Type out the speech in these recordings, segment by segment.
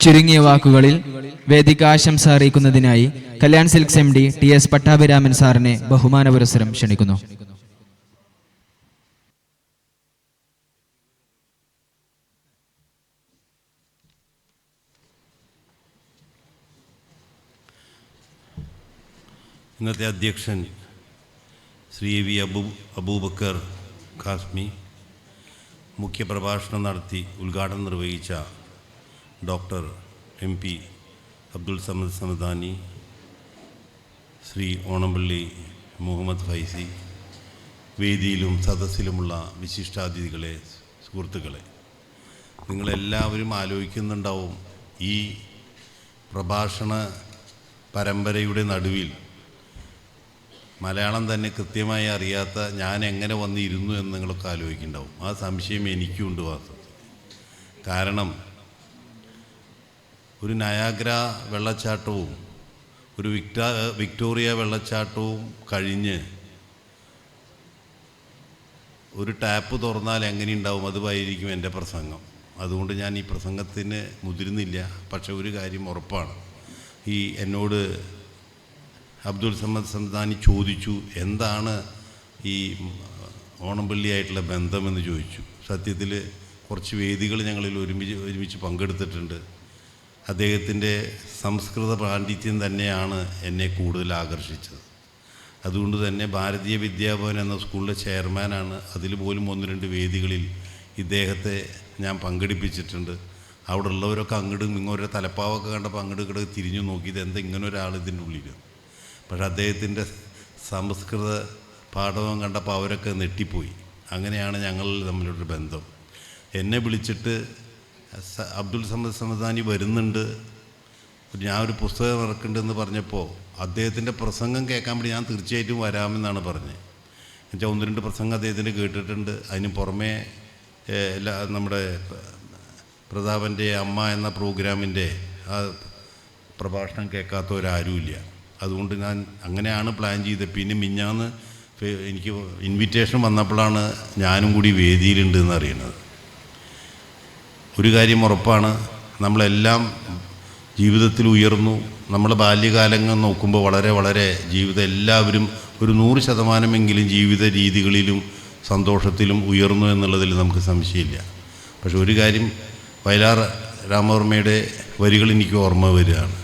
ചുരുങ്ങിയ വാക്കുകളിൽ വേദികാശംസ അറിയിക്കുന്നതിനായി Kalyan silks M D T S Pattabhiraman സാറിനെ ബഹുമാന പുരസ്സരം ക്ഷണിക്കുന്നു. ഇന്നത്തെ അധ്യക്ഷൻ ശ്രീ വി അബൂ അബൂബക്കർ ഖാസ്മി മുഖ്യപ്രഭാഷണം നടത്തി ഉദ്ഘാടനം നിർവഹിച്ച doctor M P Abdul Samad Samadani Sri Onampally Muhammad Faizi വേദിയിലും സദസ്സിലുമുള്ള വിശിഷ്ടാതിഥികളെ സുഹൃത്തുക്കളെ നിങ്ങളെല്ലാവരും ആലോചിക്കുന്നുണ്ടാവും ഈ പ്രഭാഷണ പരമ്പരയുടെ നടുവിൽ മലയാളം തന്നെ കൃത്യമായി അറിയാത്ത ഞാൻ എങ്ങനെ വന്നിരുന്നു എന്ന് നിങ്ങളൊക്കെ ആലോചിക്കുന്നുണ്ടാവും. ആ സംശയം എനിക്കുണ്ട് വാസ്തവത്തിൽ. കാരണം ഒരു നയാഗ്ര വെള്ളച്ചാട്ടവും ഒരു വിക്ട വിക്ടോറിയ വെള്ളച്ചാട്ടവും കഴിഞ്ഞ് ഒരു ടാപ്പ് തുറന്നാൽ എങ്ങനെയുണ്ടാവും? അതുമായിരിക്കും എന്റെ പ്രസംഗം. അതുകൊണ്ട് ഞാൻ ഈ പ്രസംഗത്തിന് മുതിരുന്നില്ല. പക്ഷെ ഒരു കാര്യം ഉറപ്പാണ്. ഈ എന്നോട് അബ്ദുൽ സമദ് സംദാനി ചോദിച്ചു എന്താണ് ഈ ഓണംപള്ളിയായിട്ടുള്ള ബന്ധമെന്ന് ചോദിച്ചു? സത്യത്തിൽ കുറച്ച് വേദികൾ ഞങ്ങളിൽ ഒരുമിച്ച് ഒരുമിച്ച് പങ്കെടുത്തിട്ടുണ്ട്. അദ്ദേഹത്തിന്റെ സംസ്കൃത പാണ്ഡിത്യം തന്നെയാണ് എന്നെ കൂടുതൽ ആകർഷിച്ചത്. അതുകൊണ്ട് തന്നെ ഭാരതീയ വിദ്യാഭവൻ എന്ന സ്കൂളിലെ ചെയർമാനാണ് അതിൽ പോലും ഒന്ന് രണ്ട് വേദികളിൽ ഇദ്ദേഹത്തെ ഞാൻ പങ്കെടുപ്പിച്ചിട്ടുണ്ട്. അവിടെ ഉള്ളവരൊക്കെ അങ്ങോട്ടും ഇങ്ങോട്ട് തലപ്പാവൊക്കെ കണ്ടപ്പോൾ അങ്ങോട്ട് ഇങ്ങോട്ട് തിരിഞ്ഞു നോക്കി എന്താ ഇങ്ങനെ ഒരാൾ ഇതിന്റെ ഉള്ളിൽ പക്ഷേ അദ്ദേഹത്തിന്റെ സംസ്കൃത പാഠവും കണ്ടപ്പോൾ അവരൊക്കെ നെട്ടിപ്പോയി അങ്ങനെയാണ് ഞങ്ങൾ തമ്മിലൊരു ബന്ധം. എന്നെ വിളിച്ചിട്ട് അബ്ദുൽ സമദ് സമദാനി വരുന്നുണ്ട്. ഞാൻ ഒരു പുസ്തകം ഇറക്കുന്നുണ്ടെന്ന് പറഞ്ഞപ്പോൾ അദ്ദേഹത്തിന്റെ പ്രസംഗം കേൾക്കാൻ വേണ്ടി ഞാൻ തീർച്ചയായിട്ടും വരാമെന്നാണ് പറഞ്ഞത്. എന്നുവെച്ചാൽ ഒന്ന് രണ്ട് പ്രസംഗം അദ്ദേഹത്തിന്റെ കേട്ടിട്ടുണ്ട്. അതിന് പുറമേ എല്ലാ നമ്മുടെ പ്രതാപന്റെ അമ്മ എന്ന പ്രോഗ്രാമിന്റെ ആ പ്രഭാഷണം കേൾക്കാത്തവരാരുമില്ല. അതുകൊണ്ട് ഞാൻ അങ്ങനെയാണ് പ്ലാൻ ചെയ്തത്. പിന്നെ മിഞ്ഞാന്ന് എനിക്ക് ഇൻവിറ്റേഷൻ വന്നപ്പോഴാണ് ഞാനും കൂടി വേദിയിലുണ്ടെന്ന് അറിയുന്നത്. ഒരു കാര്യം ഉറപ്പാണ്. നമ്മളെല്ലാം ജീവിതത്തിൽ ഉയർന്നു. നമ്മൾ ബാല്യകാലങ്ങൾ നോക്കുമ്പോൾ വളരെ വളരെ ജീവിതം എല്ലാവരും ഒരു നൂറ് ശതമാനമെങ്കിലും ജീവിത രീതികളിലും സന്തോഷത്തിലും ഉയർന്നു എന്നുള്ളതിൽ നമുക്ക് സംശയമില്ല. പക്ഷെ ഒരു കാര്യം വയലാർ രാമവർമ്മയുടെ വരികൾ എനിക്ക് ഓർമ്മ വരികയാണ്.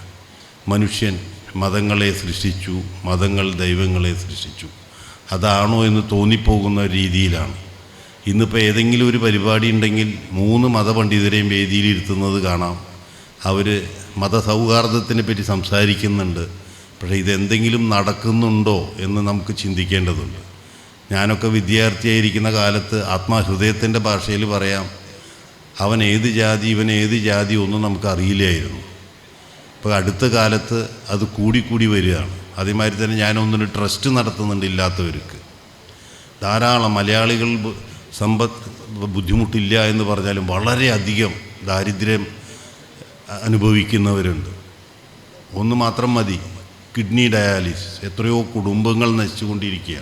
മനുഷ്യൻ മതങ്ങളെ സൃഷ്ടിച്ചു മതങ്ങൾ ദൈവങ്ങളെ സൃഷ്ടിച്ചു. അതാണോ എന്ന് തോന്നിപ്പോകുന്ന രീതിയിലാണ്. ഇന്നിപ്പോൾ ഏതെങ്കിലും ഒരു പരിപാടി ഉണ്ടെങ്കിൽ മൂന്ന് മതപണ്ഡിതരെയും വേദിയിലിരുത്തുന്നത് കാണാം. അവർ മതസൗഹാർദ്ദത്തിനെ പറ്റി സംസാരിക്കുന്നുണ്ട്. പക്ഷേ ഇതെന്തെങ്കിലും നടക്കുന്നുണ്ടോ എന്ന് നമുക്ക് ചിന്തിക്കേണ്ടതുണ്ട്. ഞാനൊക്കെ വിദ്യാർത്ഥിയായിരിക്കുന്ന കാലത്ത് ആത്മാഹൃദയത്തിന്റെ ഭാഷയിൽ പറയാം അവൻ ഏത് ജാതി ഇവൻ ഏത് ജാതി ഒന്നും നമുക്ക് അറിയില്ലായിരുന്നു. ഇപ്പോൾ അടുത്ത കാലത്ത് അത് കൂടിക്കൂടി വരികയാണ്. അതേമാതിരി തന്നെ ഞാനൊന്നൊരു ട്രസ്റ്റ് നടത്തുന്നുണ്ട് ഇല്ലാത്തവർക്ക്. ധാരാളം മലയാളികൾ സമ്പത്ത് ബുദ്ധിമുട്ടില്ല എന്ന് പറഞ്ഞാലും വളരെയധികം ദാരിദ്ര്യം അനുഭവിക്കുന്നവരുണ്ട്. ഒന്ന് മാത്രം മതി കിഡ്നി ഡയാലിസിസ്. എത്രയോ കുടുംബങ്ങൾ നശിച്ചുകൊണ്ടിരിക്കുക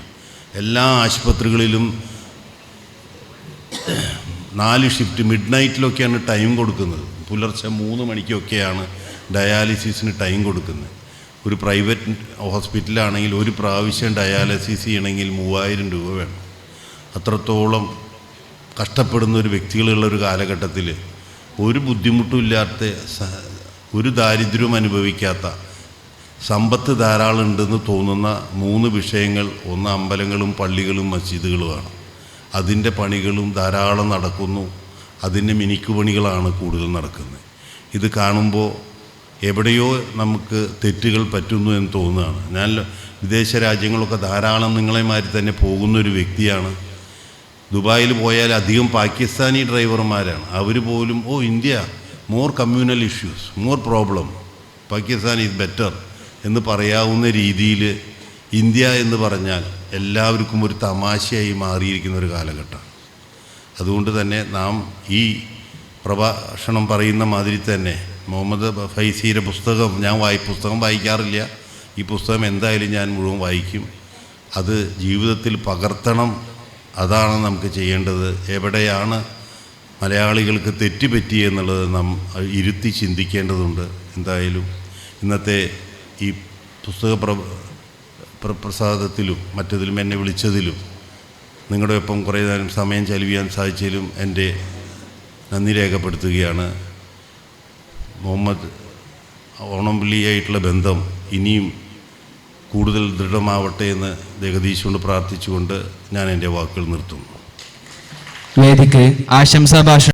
എല്ലാ ആശുപത്രികളിലും നാല് ഷിഫ്റ്റ് മിഡ് നൈറ്റിലൊക്കെയാണ് ടൈം കൊടുക്കുന്നത്. പുലർച്ചെ മൂന്ന് മണിക്കൊക്കെയാണ് ഡയാലിസിസിന് ടൈം കൊടുക്കുന്നത്. ഒരു പ്രൈവറ്റ് ഹോസ്പിറ്റലാണെങ്കിൽ ഒരു പ്രാവശ്യം ഡയാലിസിസ് ചെയ്യണമെങ്കിൽ മൂവായിരം രൂപ വേണം. അത്രത്തോളം കഷ്ടപ്പെടുന്ന ഒരു വ്യക്തികളുള്ള ഒരു കാലഘട്ടത്തിൽ ഒരു ബുദ്ധിമുട്ടുമില്ലാത്ത ഒരു ദാരിദ്ര്യവും അനുഭവിക്കാത്ത സമ്പത്ത് ധാരാളം ഉണ്ടെന്ന് തോന്നുന്ന മൂന്ന് വിഷയങ്ങൾ ഒന്ന് അമ്പലങ്ങളും പള്ളികളും മസ്ജിദുകളുമാണ്. അതിന്റെ പണികളും ധാരാളം നടക്കുന്നു. അതിന്റെ മിനിക്കുപണികളാണ് കൂടുതൽ നടക്കുന്നത്. ഇത് കാണുമ്പോൾ എവിടെയോ നമുക്ക് തെറ്റുകൾ പറ്റുന്നു എന്ന് തോന്നുകയാണ്. ഞാൻ വിദേശ രാജ്യങ്ങളൊക്കെ ധാരാളം നിങ്ങളെ മാതിരി തന്നെ പോകുന്ന ഒരു വ്യക്തിയാണ്. ദുബായിൽ പോയാൽ അധികം പാകിസ്ഥാനി ഡ്രൈവർമാരാണ്. അവർ പോലും ഓ India more communal issues more problem Pakistan is better എന്ന് പറയാവുന്ന രീതിയിൽ ഇന്ത്യ എന്ന് പറഞ്ഞാൽ എല്ലാവർക്കും ഒരു തമാശയായി മാറിയിരിക്കുന്ന ഒരു കാലഘട്ടമാണ് അതുകൊണ്ട് തന്നെ നാം ഈ പ്രഭാഷണം പറയുന്ന മാതിരി തന്നെ മുഹമ്മദ് ഫൈസിയുടെ പുസ്തകം ഞാൻ വായി പുസ്തകം വായിക്കാറില്ല. ഈ പുസ്തകം എന്തായാലും ഞാൻ മുഴുവൻ വായിക്കും. അത് ജീവിതത്തിൽ പകർത്തണം അതാണ് നമുക്ക് ചെയ്യേണ്ടത്. എവിടെയാണ് മലയാളികൾക്ക് തെറ്റുപറ്റി എന്നുള്ളത് നാം ഇരുത്തി ചിന്തിക്കേണ്ടതുണ്ട്. എന്തായാലും ഇന്നത്തെ ഈ പുസ്തക പ്ര- പ്രസാദത്തിലും മറ്റതിലും എന്നെ വിളിച്ചതിലും നിങ്ങളുടെ ഒപ്പം കുറേ നേരം സമയം ചെലവിയാൻ സാധിച്ചതിലും എന്റെ നന്ദി രേഖപ്പെടുത്തുകയാണ്. മുഹമ്മദ് ഓണംപുള്ളിയായിട്ടുള്ള ബന്ധം ഇനിയും കൂടുതൽ ദൃഢമാവട്ടെ എന്ന് ജഗദീശുകൊണ്ട് പ്രാർത്ഥിച്ചുകൊണ്ട് ഞാൻ എന്റെ വാക്കുകൾ നിർത്തുന്നു. വേദിക്ക് ആശംസാ ഭാഷണം